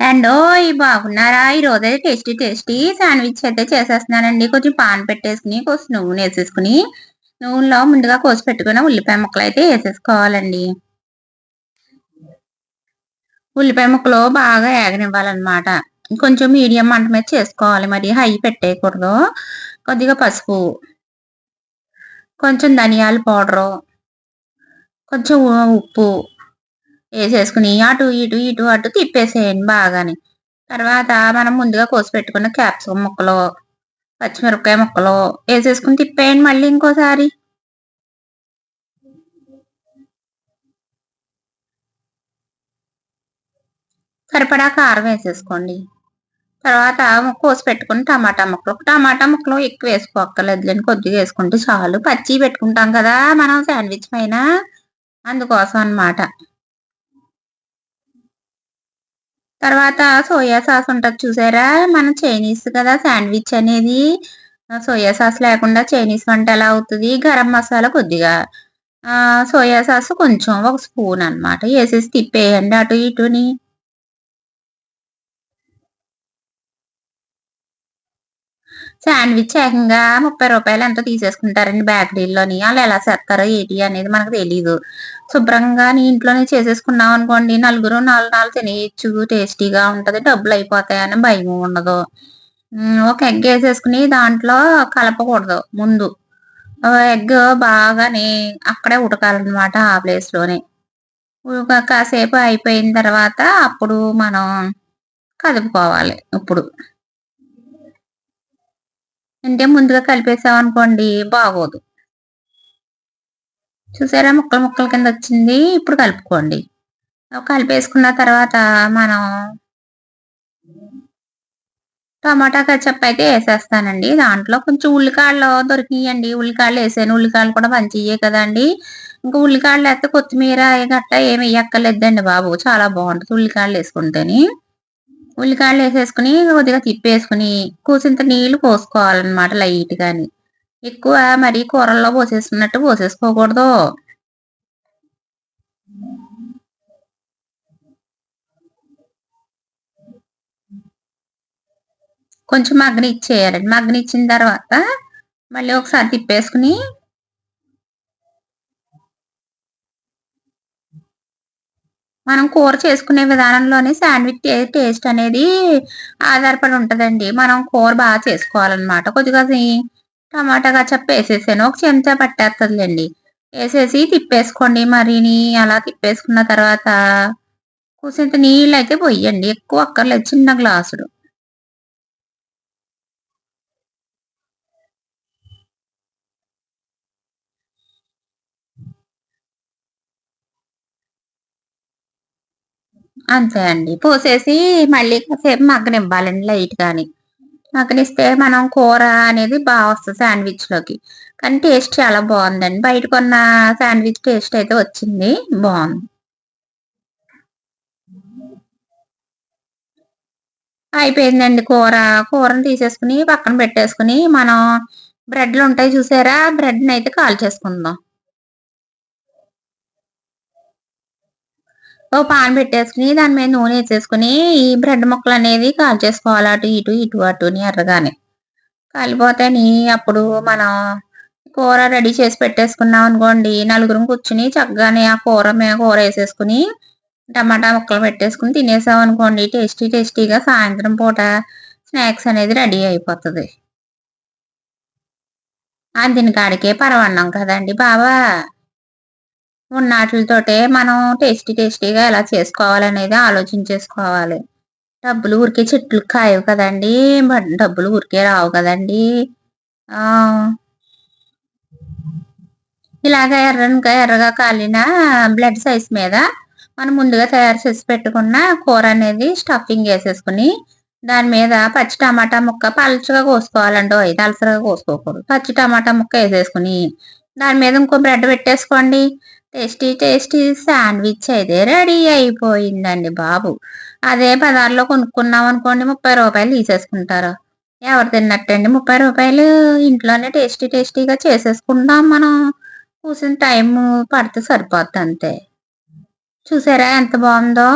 And ఓయ్ బాగున్నారా ఈ రోజు అయితే టేస్టీ టేస్టీ శాండ్విచ్ అయితే చేసేస్తున్నానండి. కొంచెం పాన్ పెట్టేసుకుని కొంచెం నూనె వేసేసుకుని నూనెలో ముందుగా కోసి పెట్టుకున్న ఉల్లిపాయ ముక్కలు అయితే వేసేసుకోవాలండి. ఉల్లిపాయ ముక్కలు బాగా ఏగనివ్వాలన్నమాట. కొంచెం మీడియం మంట మీద చేసుకోవాలి. మరి హై పెట్టేయకూడదు. కొద్దిగా పసుపు కొంచెం ధనియాల పౌడరు కొంచెం ఉప్పు వేసేసుకుని అటు ఇటు ఇటు అటు తిప్పేసేయండి బాగాని. తర్వాత మనం ముందుగా కోసి పెట్టుకున్న క్యాప్సికం ముక్కలు పచ్చిమిరపకాయ ముక్కలు వేసేసుకుని తిప్పేయండి మళ్ళీ ఇంకోసారి. సరిపడా కారం వేసేసుకోండి. తర్వాత కోసి పెట్టుకుని టమాటా ముక్కలు. టమాటా ముక్కలు ఎక్కువ వేసుకోక్కర్లేదులేండి కొద్దిగా వేసుకుంటే చాలు. పచ్చి పెట్టుకుంటాం కదా మనం శాండ్విచ్ పైన. అందుకోసం అనమాట తర్వాత సోయా సాస్ ఉంటుంది చూసారా? మన చైనీస్ కదా శాండ్విచ్ అనేది. సోయా సాస్ లేకుండా చైనీస్ వంట ఎలా అవుతుంది? గరం మసాలా కొద్దిగా. సోయా సాస్ కొంచెం ఒక స్పూన్ అనమాట వేసేసి తిప్పేయండి అటు ఇటుని. శాండ్విచ్ ఏకంగా ముప్పై రూపాయలు ఎంతో తీసేసుకుంటారండి బేకరీలోని వాళ్ళు ఎలా చేస్తారో ఏంటి అనేది మనకు తెలీదు. శుభ్రంగా నీ ఇంట్లోనే చేసేసుకున్నాం అనుకోండి నలుగురు నాలుగు నాలుగు తినేయచ్చు టేస్టీగా ఉంటది డబ్బులు అయిపోతాయని భయం ఉండదు. ఒక ఎగ్ వేసేసుకుని దాంట్లో కలపకూడదు ముందు. ఎగ్ బాగానే అక్కడే ఉడకాలన్నమాట ఆ ప్లేస్లోనే కాసేపు అయిపోయిన తర్వాత అప్పుడు మనం కదుపుకోవాలి ఇప్పుడు. అంటే ముందుగా కలిపేసాం అనుకోండి బాగోదు చూసారా ముక్కలు ముక్కల కింద వచ్చింది ఇప్పుడు కలుపుకోండి కలిపేసుకున్న తర్వాత మనం టమాటా కచ్చప్ అయితే వేసేస్తానండి దాంట్లో కొంచెం ఉల్లికాళ్ళు దొరికియండి ఉల్లికాళ్ళు వేసాను ఉల్లికాయలు కూడా మంచియే కదండి ఇంకా ఉల్లికాళ్ళు వేస్తే కొత్తిమీర గట్ట ఏమి వేయక్కర్లేదండి బాబు చాలా బాగుంటుంది ఉల్లికాళ్ళు వేసుకుంటేని ఉల్లికాయలు వేసేసుకుని కొద్దిగా తిప్పేసుకుని కూసింత నీళ్ళు పోసుకోవాలన్నమాట లైట్ గాని. ఎక్కువ మరి కూరల్లో పోసేసుకున్నట్టు పోసేసుకోకూడదు. కొంచెం మగ్గని మగ్గనిచ్చిన తర్వాత మళ్ళీ ఒకసారి తిప్పేసుకుని మనం కూర చేసుకునే విధానంలోనే శాండ్విచ్ టేస్ట్ అనేది ఆధారపడి ఉంటుందండి. మనం కూర బాగా చేసుకోవాలన్నమాట. కొద్దిగా టమాటా గచ్చప్ప వేసేసాను. ఒక చెంచా పట్టేస్తుందిలేండి వేసేసి తిప్పేసుకోండి మరిని. అలా తిప్పేసుకున్న తర్వాత కూసింత నీళ్ళు అయితే పోయండి ఎక్కువ అక్కర్లేదు. చిన్న గ్లాసుడు. అంతే అండి. పోసేసి మళ్ళీ కాసేపు మగ్గనివ్వాలండి లైట్ గాని. మగ్గనిస్తే మనం కూర అనేది బాగా వస్తుంది శాండ్విచ్లోకి. కానీ టేస్ట్ చాలా బాగుందండి. బయట కొన్న శాండ్విచ్ టేస్ట్ అయితే వచ్చింది. బాగుంది. అయిపోయిందండి కూర. కూరను తీసేసుకుని పక్కన పెట్టేసుకుని మనం బ్రెడ్లు ఉంటాయి చూసారా? బ్రెడ్ని అయితే కాల్ చేసుకుందాం. ఓ పాన్ పెట్టేసుకుని దాని మీద నూనె వేసేసుకుని ఈ బ్రెడ్ ముక్కలు అనేది కాల్ చేసుకోవాలి అటు ఇటు ఇటు అటుని ఎర్రగానే. కాలిపోతాని అప్పుడు మనం కూర రెడీ చేసి పెట్టేసుకున్నాం అనుకోండి నలుగురం కూర్చుని చక్కగానే ఆ కూర మీద కూర వేసేసుకుని టమాటా ముక్కలు పెట్టేసుకుని తినేసాం అనుకోండి టేస్టీ టేస్టీగా సాయంత్రం పూట స్నాక్స్ అనేది రెడీ అయిపోతుంది. అందిన కాడికే పరవన్నాం కదండి బాబా. ఉన్నట్లతోటే మనం టేస్టీ టేస్టీగా ఎలా చేసుకోవాలనేది ఆలోచించేసుకోవాలి. డబ్బులు ఊరికే చెట్లు కాయవు కదండి డబ్బులు ఊరికే రావు కదండి. ఇలాగ ఎర్రగా ఎర్రగా కాలిన బ్లడ్ సైజ్ మీద మనం ముందుగా తయారు చేసి పెట్టుకున్న కూర అనేది స్టఫింగ్ వేసేసుకుని దాని మీద పచ్చి టమాటా ముక్క పలుచగా కోసుకోవాలండి. ఐదు అలసరగా కోసుకోకూడదు. పచ్చి టమాటా ముక్క వేసేసుకుని దాని మీద ఇంకో బ్రెడ్ పెట్టేసుకోండి. టేస్టీ టేస్టీ శాండ్విచ్ అయితే రెడీ అయిపోయిందండి బాబు. అదే పదార్లో కొనుక్కున్నాం అనుకోండి ముప్పై రూపాయలు తీసేసుకుంటారు. ఎవరు తిన్నట్టండి ముప్పై రూపాయలు? ఇంట్లోనే టేస్టీ టేస్టీగా చేసేసుకుంటాం మనం. కూర్చుని టైం పడితే సరిపోద్ది అంతే. చూసారా ఎంత బాగుందో?